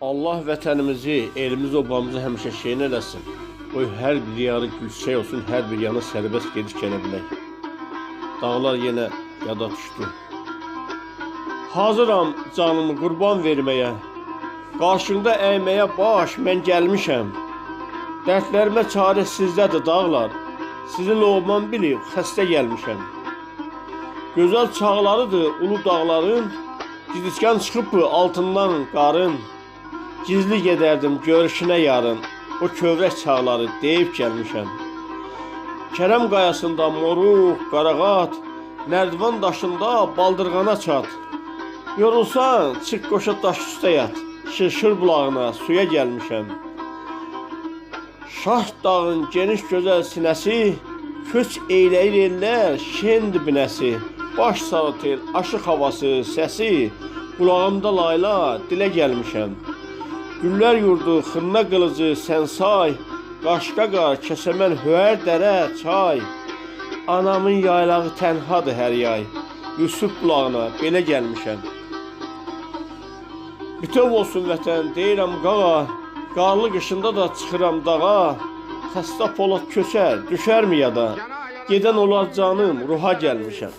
Allah vətənimizi, elimizi, obamızı həmişə şeyin eləsin. Qoy hər bir yarı gülçək olsun, hər bir yana sərbəst gediş gələ bilək. Dağlar yenə yada düşdü. Hazıram canımı qurban verməyə. Qarşında əyməyə baş mən gəlmişəm. Dərdlərimə çarə sizdədir dağlar. Sizin olmam bilib xəstə gəlmişəm. Gözəl çağlarıdır ulu dağların. Gidiskan çıxıb altından qarın. Gizli gedərdim görüşünə yarın. O kövrək çağları deyib gəlmişəm. Kərəm qayasında moruq, qarağat, nərdivan daşında baldırğana çat. Yorulsan, çıx qoşa daş üstə yat. Şırşır bulağına suya gəlmişəm. Şah dağın geniş gözəl sinəsi, köç eyləyir ellər şen dibinəsi. Baş sağıtır, aşıq havası, səsi, qulağımda layla dilə gəlmişəm. Güller yurdu, xınna qılıcı, sənsay, qaşqaqa, kəsəmən, höyər dərə, çay. Anamın yaylağı tənhadır hər yay. Yusuf bulağına belə gəlmişəm. Bütöv olsun vətən, deyirəm qağa, qarlı qışında da çıxıram dağa. Xəstə polad köçər, düşərmi yada? Gedən olar canım, ruha gəlmişəm.